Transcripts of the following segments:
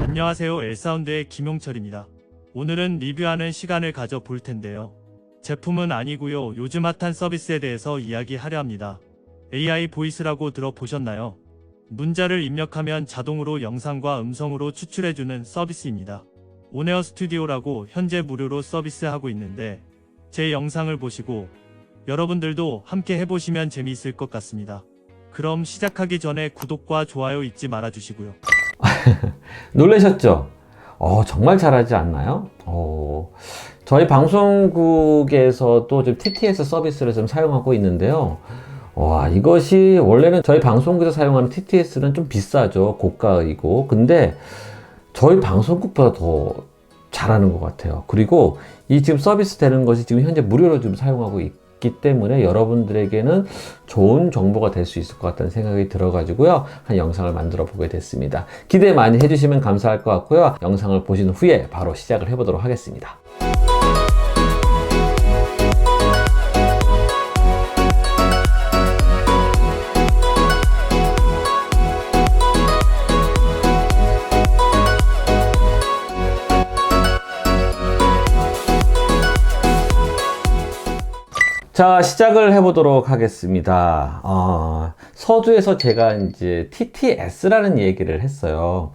안녕하세요. 엘사운드의 김용철입니다. 오늘은 리뷰하는 시간을 가져 볼 텐데요. 제품은 아니고요. 요즘 핫한 서비스에 대해서 이야기하려 합니다. AI 보이스라고 들어보셨나요? 문자를 입력하면 자동으로 영상과 음성으로 추출해주는 서비스입니다. 온에어 스튜디오라고 현재 무료로 서비스하고 있는데 제 영상을 보시고 여러분들도 함께 해보시면 재미있을 것 같습니다. 그럼 시작하기 전에 구독과 좋아요 잊지 말아주시고요. 놀라셨죠? 어, 정말 잘하지 않나요? 어, 저희 방송국에서도 좀 TTS 서비스를 좀 사용하고 있는데요. 와, 이것이 원래는 저희 방송국에서 사용하는 TTS는 좀 비싸죠. 고가이고. 근데 저희 방송국보다 더 잘하는 것 같아요. 그리고 이 지금 서비스 되는 것이 지금 현재 무료로 좀 사용하고 있 기 때문에 여러분들에게는 좋은 정보가 될 수 있을 것 같다는 생각이 들어가지고요. 한 영상을 만들어 보게 됐습니다. 기대 많이 해주시면 감사할 것 같고요. 영상을 보신 후에 바로 시작을 해보도록 하겠습니다. 자, 시작을 해보도록 하겠습니다. 어, 서두에서 제가 이제 TTS라는 얘기를 했어요.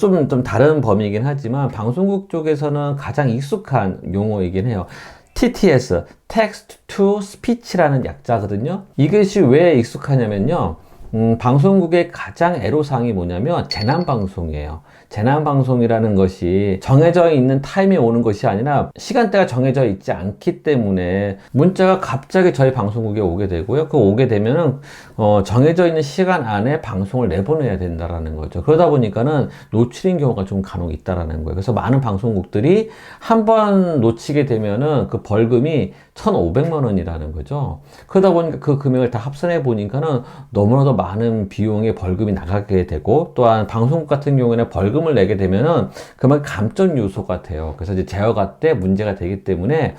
좀, 좀 다른 범위이긴 하지만 방송국 쪽에서는 가장 익숙한 용어이긴 해요. TTS, Text to Speech라는 약자거든요. 이것이 왜 익숙하냐면요. 음, 방송국의 가장 애로사항이 뭐냐면 재난방송이에요. 재난방송이라는 것이 정해져 있는 타임에 오는 것이 아니라 시간대가 정해져 있지 않기 때문에 문자가 갑자기 저희 방송국에 오게 되고요. 그 오게 되면은 어, 정해져 있는 시간 안에 방송을 내보내야 된다라는 거죠. 그러다 보니까는 놓치는 경우가 좀 간혹 있다라는 거예요. 그래서 많은 방송국들이 한 번 놓치게 되면은 그 벌금이 1,500만 원이라는 거죠. 그러다 보니까 그 금액을 다 합산해 보니까는 너무나도 많은 비용의 벌금이 나가게 되고 또한 방송국 같은 경우에는 벌금을 내게 되면은 그만 감점 요소가 돼요. 그래서 이제 제어가 때 문제가 되기 때문에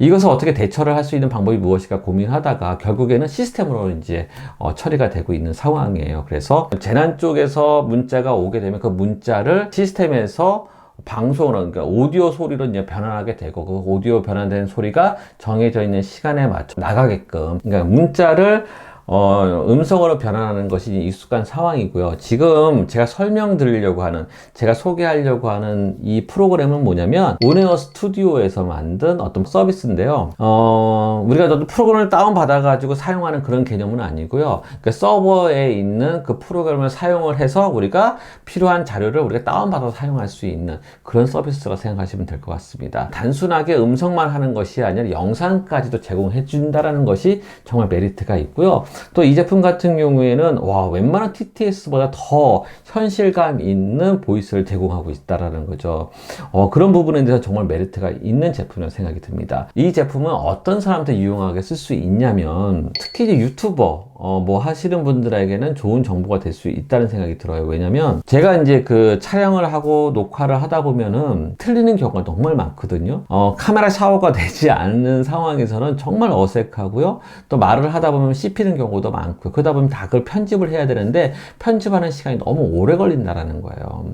이것을 어떻게 대처를 할 수 있는 방법이 무엇일까 고민하다가 결국에는 시스템으로 이제 어, 처리가 되고 있는 상황이에요. 그래서 재난 쪽에서 문자가 오게 되면 그 문자를 시스템에서 방송으로 그러니까 오디오 소리로 이제 변환하게 되고 그 오디오 변환된 소리가 정해져 있는 시간에 맞춰 나가게끔. 그러니까 문자를 어, 음성으로 변환하는 것이 익숙한 상황이고요. 지금 제가 설명드리려고 하는, 제가 소개하려고 하는 이 프로그램은 뭐냐면, 온에어 스튜디오에서 만든 어떤 서비스인데요. 어, 우리가 어떤 프로그램을 다운받아가지고 사용하는 그런 개념은 아니고요. 그 서버에 있는 그 프로그램을 사용을 해서 우리가 필요한 자료를 우리가 다운받아서 사용할 수 있는 그런 서비스라 생각하시면 될 것 같습니다. 단순하게 음성만 하는 것이 아니라 영상까지도 제공해 준다라는 것이 정말 메리트가 있고요. 또 이 제품 같은 경우에는 와 웬만한 TTS보다 더 현실감 있는 보이스를 제공하고 있다라는 거죠. 어, 그런 부분에 대해서 정말 메리트가 있는 제품이라고 생각이 듭니다. 이 제품은 어떤 사람한테 유용하게 쓸 수 있냐면 특히 유튜버 어, 뭐 하시는 분들에게는 좋은 정보가 될 수 있다는 생각이 들어요. 왜냐면 제가 이제 그 촬영을 하고 녹화를 하다 보면은 틀리는 경우가 정말 많거든요. 어, 카메라 샤워가 되지 않는 상황에서는 정말 어색하고요. 또 말을 하다 보면 씹히는 경우도 많고요. 그러다 보면 다 그걸 편집을 해야 되는데 편집하는 시간이 너무 오래 걸린다라는 거예요.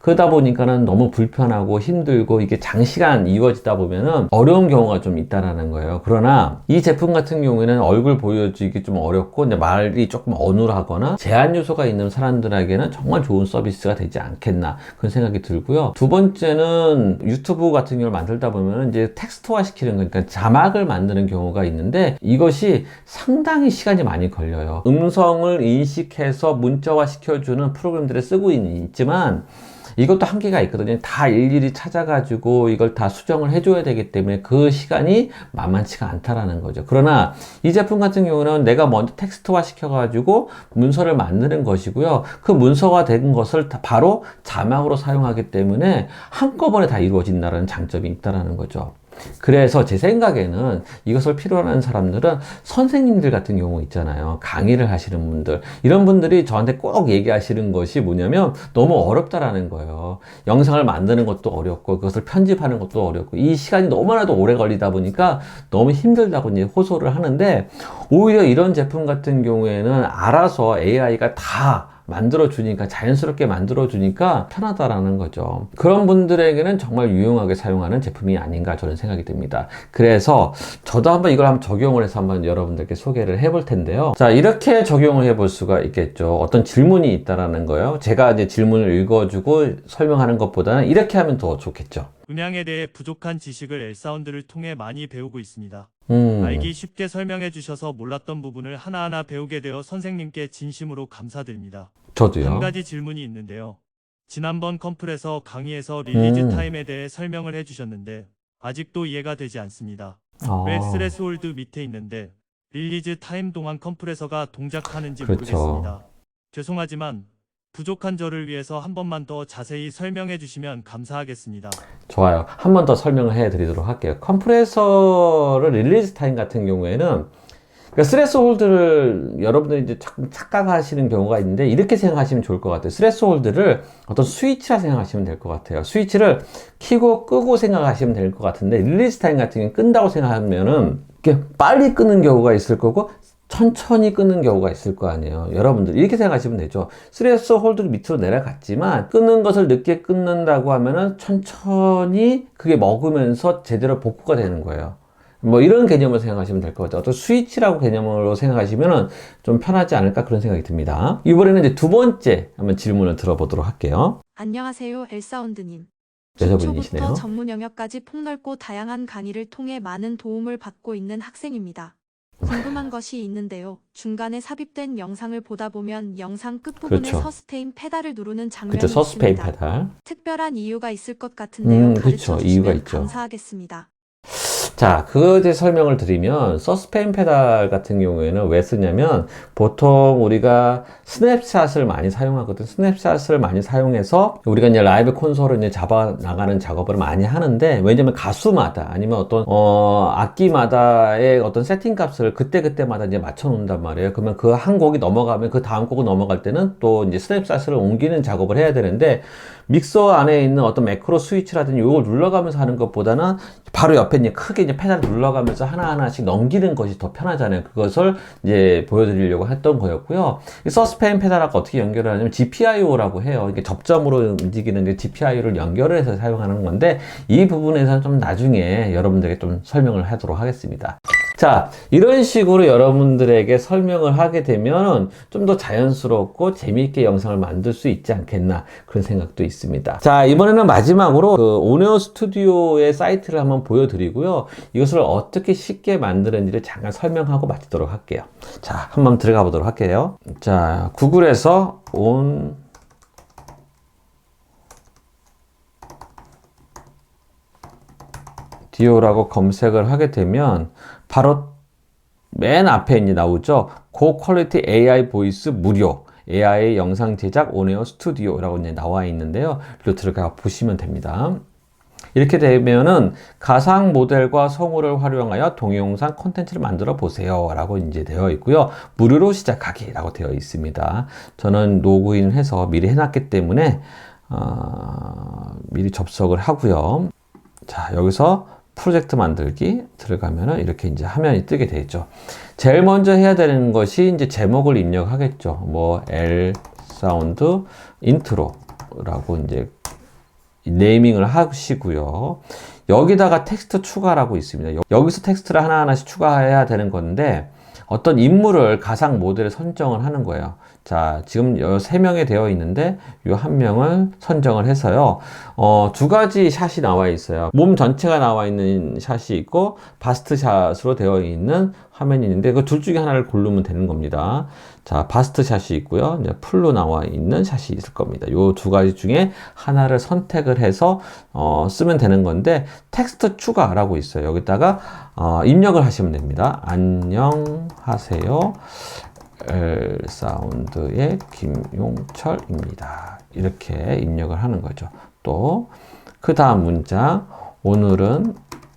그러다 보니까는 너무 불편하고 힘들고 이게 장시간 이어지다 보면은 어려운 경우가 좀 있다라는 거예요. 그러나 이 제품 같은 경우에는 얼굴 보여주기 좀 어렵고 근데 말이 조금 어눌하거나 제한 요소가 있는 사람들에게는 정말 좋은 서비스가 되지 않겠나 그런 생각이 들고요. 두 번째는 유튜브 같은 경우를 만들다 보면 이제 텍스트화 시키는 거니까 자막을 만드는 경우가 있는데 이것이 상당히 시간이 많이 걸려요. 음성을 인식해서 문자화 시켜주는 프로그램들을 쓰고 있지만 이것도 한계가 있거든요. 다 일일이 찾아가지고 이걸 다 수정을 해줘야 되기 때문에 그 시간이 만만치가 않다라는 거죠. 그러나 이 제품 같은 경우는 내가 먼저 텍스트화 시켜가지고 문서를 만드는 것이고요. 그 문서가 된 것을 다 바로 자막으로 사용하기 때문에 한꺼번에 다 이루어진다는 장점이 있다라는 거죠. 그래서 제 생각에는 이것을 필요로 하는 사람들은 선생님들 같은 경우 있잖아요. 강의를 하시는 분들. 이런 분들이 저한테 꼭 얘기하시는 것이 뭐냐면 너무 어렵다라는 거예요. 영상을 만드는 것도 어렵고 그것을 편집하는 것도 어렵고 이 시간이 너무나도 오래 걸리다 보니까 너무 힘들다고 이제 호소를 하는데 오히려 이런 제품 같은 경우에는 알아서 AI가 다 만들어 주니까 자연스럽게 만들어 주니까 편하다라는 거죠. 그런 분들에게는 정말 유용하게 사용하는 제품이 아닌가 저는 생각이 듭니다. 그래서 저도 한번 이걸 한번 적용을 해서 한번 여러분들께 소개를 해볼 텐데요. 자, 이렇게 적용을 해볼 수가 있겠죠. 어떤 질문이 있다라는 거예요. 제가 이제 질문을 읽어주고 설명하는 것보다는 이렇게 하면 더 좋겠죠. 음향에 대해 부족한 지식을 엘사운드를 통해 많이 배우고 있습니다. 음, 알기 쉽게 설명해 주셔서 몰랐던 부분을 하나하나 배우게 되어 선생님께 진심으로 감사드립니다. 저도요. 한 가지 질문이 있는데요. 지난번 컴플에서 강의에서 릴리즈 음. 타임에 대해 설명을 해주셨는데 아직도 이해가 되지 않습니다. 아, 왜 스레스홀드 밑에 있는데 릴리즈 타임 동안 컴프레서가 동작하는지 그렇죠. 모르겠습니다. 죄송하지만 부족한 저를 위해서 한 번만 더 자세히 설명해 주시면 감사하겠습니다. 좋아요. 한 번 더 설명을 해 드리도록 할게요. 컴프레서를 릴리즈 타임 같은 경우에는 그러니까 스트레스 홀드를 여러분들이 이제 착각하시는 경우가 있는데 이렇게 생각하시면 좋을 것 같아요. 스트레스 홀드를 어떤 스위치라 생각하시면 될 것 같아요. 스위치를 키고 끄고 생각하시면 될 것 같은데 릴리즈 타임 같은 경우는 끈다고 생각하면은 이렇게 빨리 끄는 경우가 있을 거고 천천히 끄는 경우가 있을 거 아니에요. 여러분들 이렇게 생각하시면 되죠. 스트레스 홀드를 밑으로 내려갔지만 끄는 것을 늦게 끊는다고 하면은 천천히 그게 먹으면서 제대로 복구가 되는 거예요. 뭐 이런 개념으로 생각하시면 될것 같아요. 어떤 스위치라고 개념으로 생각하시면은 좀 편하지 않을까 그런 생각이 듭니다. 이번에는 이제 두 번째 한번 질문을 들어보도록 할게요. 안녕하세요, 엘사운드님. 여자분이시네요. 기초부터 전문 영역까지 폭넓고 다양한 강의를 통해 많은 도움을 받고 있는 학생입니다. 궁금한 것이 있는데요. 중간에 삽입된 영상을 보다 보면 영상 끝부분에 그렇죠. 서스테인 페달을 누르는 장면이 서스페인 있습니다. 페달. 특별한 이유가 있을 것 같은데요. 음, 그쵸. 이유가 있죠. 감사하겠습니다. 자, 그거에 설명을 드리면, 서스페인 페달 같은 경우에는 왜 쓰냐면, 보통 우리가 스냅샷을 많이 사용하거든. 스냅샷을 많이 사용해서, 우리가 이제 라이브 콘솔을 이제 잡아 나가는 작업을 많이 하는데, 왜냐면 가수마다, 아니면 어떤, 어, 악기마다의 어떤 세팅 값을 그때 그때마다 이제 맞춰 놓는단 말이에요. 그러면 그 한 곡이 넘어가면 그 다음 곡으로 넘어갈 때는 또 이제 스냅샷을 옮기는 작업을 해야 되는데, 믹서 안에 있는 어떤 매크로 스위치라든지 이걸 눌러가면서 하는 것보다는 바로 옆에 이제 크게 이제 페달 눌러가면서 하나하나씩 넘기는 것이 더 편하잖아요. 그것을 이제 보여드리려고 했던 거였고요. 이 서스페인 페달하고 어떻게 연결을 하냐면 GPIO라고 해요. 이게 접점으로 움직이는 게 GPIO를 연결을 해서 사용하는 건데 이 부분에서는 좀 나중에 여러분들에게 좀 설명을 하도록 하겠습니다. 자, 이런 식으로 여러분들에게 설명을 하게 되면 좀 더 자연스럽고 재미있게 영상을 만들 수 있지 않겠나 그런 생각도 있습니다. 자, 이번에는 마지막으로 그 오네오 스튜디오의 사이트를 한번 보여드리고요. 이것을 어떻게 쉽게 만드는지를 잠깐 설명하고 마치도록 할게요. 자, 한번 들어가 보도록 할게요. 자, 구글에서 온 디오라고 검색을 하게 되면 바로 맨 앞에 나오죠. 고퀄리티 AI 보이스 무료 AI 영상 제작 오네오 스튜디오라고 이제 나와 있는데요. 이리로 들어가 보시면 됩니다. 이렇게 되면은 가상 모델과 성우를 활용하여 동영상 콘텐츠를 만들어 보세요 라고 이제 되어 있고요 무료로 시작하기 라고 되어 있습니다 저는 로그인을 해서 미리 해놨기 때문에 어, 미리 접속을 하고요 자 여기서 프로젝트 만들기 들어가면은 이렇게 이제 화면이 뜨게 되죠. 제일 먼저 해야 되는 것이 이제 제목을 입력하겠죠. 뭐 L 사운드 인트로라고 이제 네이밍을 하시고요. 여기다가 텍스트 추가라고 있습니다. 여- 여기서 텍스트를 하나하나씩 추가해야 되는 건데 어떤 인물을 가상 모델을 선정을 하는 거예요. 자, 지금 여세 명이 되어 있는데 요한 명을 선정을 해서요. 어, 두 가지 샷이 나와 있어요. 몸 전체가 나와 있는 샷이 있고 바스트 샷으로 되어 있는 화면이 있는데 그 둘 중에 하나를 고르면 되는 겁니다. 자, 바스트 샷이 있고요. 이제 풀로 나와 있는 샷이 있을 겁니다. 요 두 가지 중에 하나를 선택을 해서 어, 쓰면 되는 건데 텍스트 추가라고 있어요. 여기다가 어, 입력을 하시면 됩니다. 안녕하세요. 엘 사운드의 김용철입니다. 이렇게 입력을 하는 거죠. 또 그 다음 문장 오늘은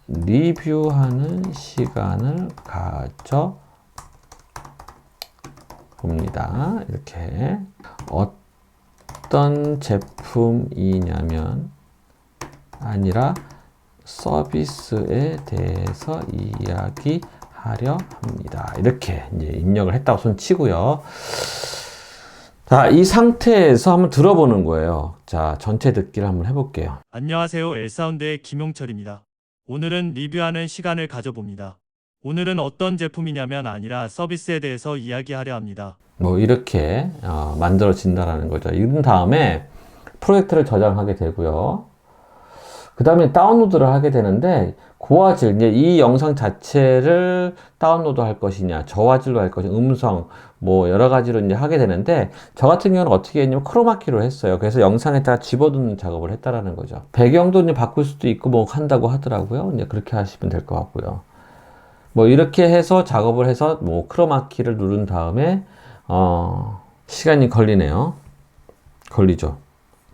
리뷰하는 시간을 가져 봅니다. 이렇게 어떤 제품이냐면 아니라 서비스에 대해서 이야기하려 합니다. 이렇게 이제 입력을 했다고 손 치고요. 자, 이 상태에서 한번 들어보는 거예요. 자, 전체 듣기를 한번 해볼게요. 안녕하세요. 엘사운드의 김용철입니다. 오늘은 리뷰하는 시간을 가져봅니다. 오늘은 어떤 제품이냐면 아니라 서비스에 대해서 이야기하려 합니다. 뭐 이렇게 어, 만들어진다라는 거죠. 이런 다음에 프로젝트를 저장하게 되고요. 그 다음에 다운로드를 하게 되는데 고화질, 이제 이 영상 자체를 다운로드 할 것이냐, 저화질로 할 것이냐, 음성, 뭐 여러 가지로 이제 하게 되는데 저 같은 경우는 어떻게 했냐면 크로마키로 했어요. 그래서 영상에다가 집어넣는 작업을 했다라는 거죠. 배경도 이제 바꿀 수도 있고 뭐 한다고 하더라고요. 이제 그렇게 하시면 될 것 같고요. 뭐 이렇게 해서 작업을 해서 뭐 크로마키를 누른 다음에 어 시간이 걸리네요. 걸리죠.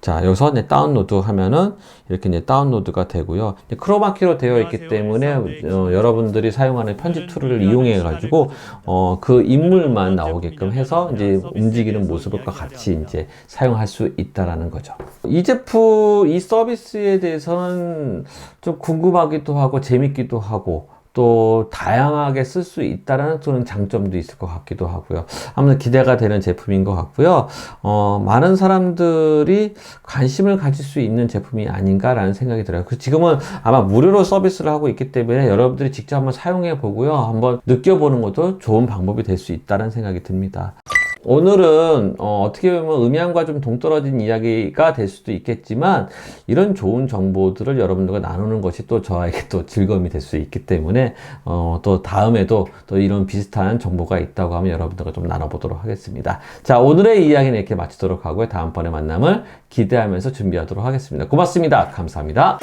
자, 여기서 이제 다운로드 하면은 이렇게 이제 다운로드가 되고요. 크로마키로 되어 있기 때문에 어, 여러분들이 사용하는 편집 툴을 이용해 가지고 어, 그 인물만 나오게끔 해서 이제 움직이는 모습과 같이 이제 사용할 수 있다라는 거죠. 이 제품, 이 서비스에 대해서는 좀 궁금하기도 하고 재밌기도 하고 또 다양하게 쓸 수 있다라는 그런 장점도 있을 것 같기도 하고요. 아무튼 기대가 되는 제품인 것 같고요. 어, 많은 사람들이 관심을 가질 수 있는 제품이 아닌가라는 생각이 들어요. 그 지금은 아마 무료로 서비스를 하고 있기 때문에 여러분들이 직접 한번 사용해 보고요. 한번 느껴보는 것도 좋은 방법이 될 수 있다는 생각이 듭니다. 오늘은 어, 떻게 보면 음향과 좀 동떨어진 이야기가 될 수도 있겠지만 이런 좋은 정보들을 여러분들과 나누는 것이 또 저에게 또 즐거움이 될 수 있기 때문에 어, 또 다음에도 또 이런 비슷한 정보가 있다고 하면 여러분들과 좀 나눠보도록 하겠습니다. 자 오늘의 이야기는 이렇게 마치도록 하고요. 다음번에 만남을 기대하면서 준비하도록 하겠습니다. 고맙습니다. 감사합니다.